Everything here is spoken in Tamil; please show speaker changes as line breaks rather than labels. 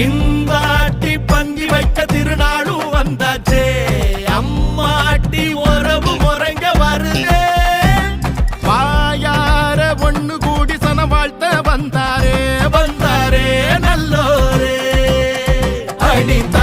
இந்தாட்டி பங்கி வைக்க திருநாளும் வந்தாச்சே. அம்மாட்டி உறவு முறைங்க வருதே. வாயார ஒண்ணு கூடி சன வாழ்த்த வந்தாரே. வந்தாரே நல்லோரே. அடித்த